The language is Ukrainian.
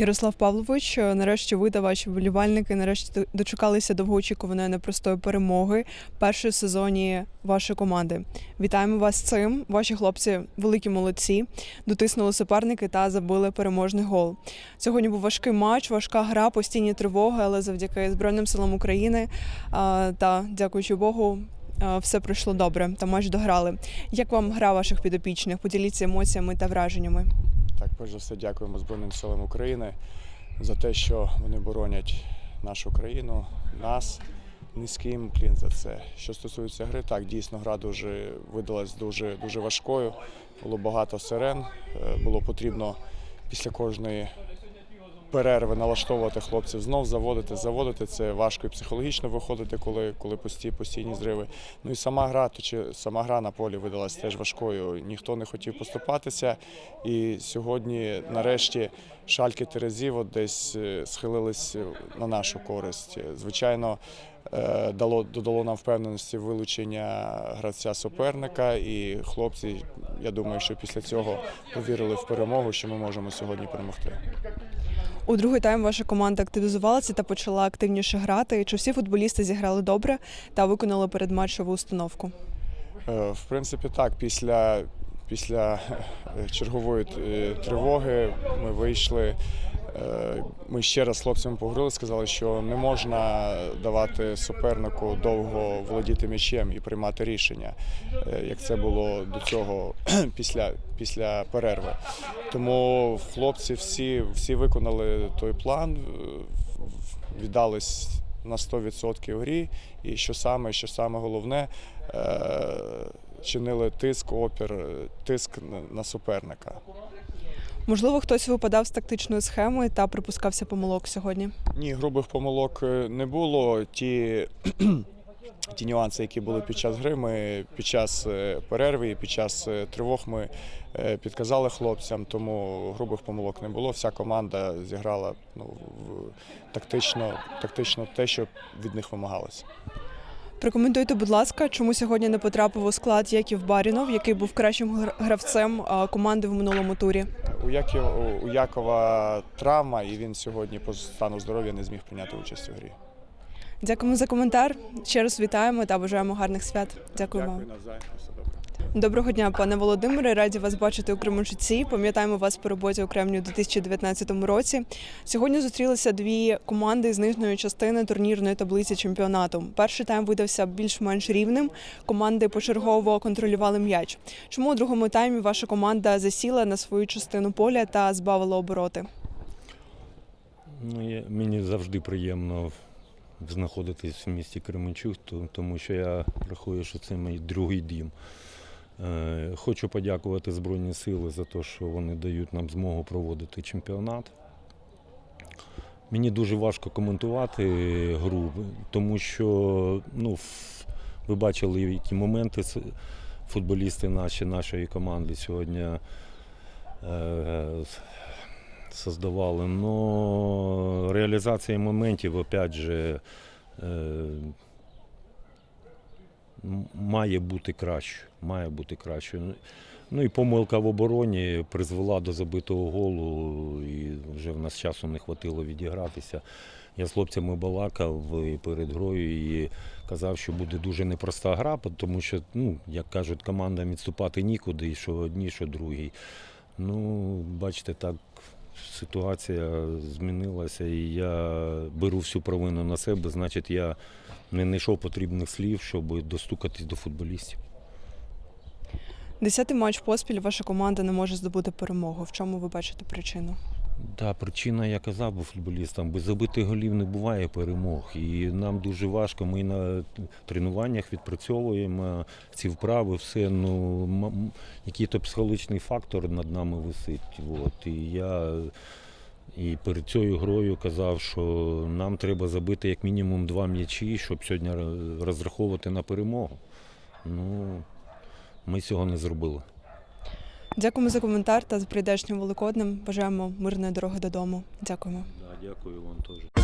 Ярослав Павлович, нарешті ви та ваші вболівальники нарешті дочекалися довгоочікуваної непростої перемоги першої сезоні вашої команди. Вітаємо вас цим. Ваші хлопці великі молодці, дотиснули суперники та забили переможний гол. Сьогодні був важкий матч, важка гра, постійні тривоги, але завдяки Збройним силам України та дякуючи Богу. Все пройшло добре, та матч дограли. Як вам гра ваших підопічних? Поділіться емоціями та враженнями. Перш за все, дякуємо Збройним силам України за те, що вони боронять нашу країну, нас. Низький клін за це. Що стосується гри, так дійсно гра дуже видалась дуже дуже важкою. Було багато сирен. Е, Було потрібно після кожної перерви налаштовувати хлопців, знов заводити, заводити. Це важко і психологічно виходити, коли, коли постій, постійні зриви. Ну і сама гра, то чи сама гра на полі видалась теж важкою. Ніхто не хотів поступатися. І сьогодні, нарешті, шальки Терезів от десь е, схилились на нашу користь. Звичайно, е, дало додало нам впевненості вилучення гравця суперника, і хлопці, я думаю, що після цього повірили в перемогу, що ми можемо сьогодні перемогти. У другий тайм ваша команда активізувалася та почала активніше грати. Чи всі футболісти зіграли добре та виконали передматчеву установку? Е, В принципі, так, після, після е, чергової е, тривоги ми вийшли. Е, Ми ще раз з хлопцями поговорили, сказали, що не можна давати супернику довго володіти м'ячем і приймати рішення, е, як це було до цього після, після перерви. Тому хлопці всі, всі виконали той план, е, віддались на 100% грі. І що саме, що саме головне, чинили тиск, опір, тиск на суперника. Можливо, хтось випадав з тактичної схеми та припускався помилок сьогодні. Ні, грубих помилок е, не було. Ті, ті нюанси, які були під час гри, ми під час е, перерви і під час е, тривог ми підказали хлопцям, тому грубих помилок не було. Вся команда зіграла ну, в- тактично, тактично те, що від них вимагалося. Прокоментуйте, будь ласка, чому сьогодні не потрапив у склад Яків Барінов, який був кращим гравцем команди в минулому турі. У, Яків, у Якова травма, і він сьогодні по стану здоров'я не зміг прийняти участь у грі. Дякуємо за коментар. Ще раз вітаємо та бажаємо гарних свят. Дякуємо. вам. навзаєм. Все добре. Доброго дня, пане Володимире. Раді вас бачити у Кременчуці. Пам'ятаємо вас по роботі у Кремні у 2019 році. Сьогодні зустрілися дві команди з нижньої частини турнірної таблиці чемпіонату. Перший тайм видався більш-менш рівним. Команди почергово контролювали м'яч. Чому у другому таймі ваша команда засіла на свою частину поля та збавила обороти? Ну, я, мені завжди приємно знаходитись в місті Кременчук, тому що я рахую, що це мій другий дім. Е, Хочу подякувати Збройні Сили за те, що вони дають нам змогу проводити чемпіонат. Мені дуже важко коментувати гру, тому що ну, ви бачили, які моменти футболісти наші, нашої команди сьогодні е, создавали. Но реалізація моментів, опять же, е, має бути краще. Має бути краще. Ну і помилка в обороні призвела до забитого голу, і вже в нас часу не хватило відігратися. Я з хлопцями балакав і перед грою і казав, що буде дуже непроста гра, тому що, ну, як кажуть, командам відступати нікуди, і що одні, що другі. Ну, бачите, так ситуація змінилася, і я беру всю провину на себе, значить, я не знайшов потрібних слів, щоб достукатись до футболістів. Десятий матч поспіль ваша команда не може здобути перемогу. В чому ви бачите причину? Да, причина, я казав би футболістам, без забитих голів не буває перемог. І нам дуже важко. Ми на тренуваннях відпрацьовуємо ці вправи, все. Ну, м- який-то психологічний фактор над нами висить. От. І я і перед цією грою казав, що нам треба забити як мінімум два м'ячі, щоб сьогодні розраховувати на перемогу. Ну, ми цього не зробили. Дякуємо за коментар та з прийдешнім великоднем. Бажаємо мирної дороги додому. Дякуємо. Да, дякую вам теж.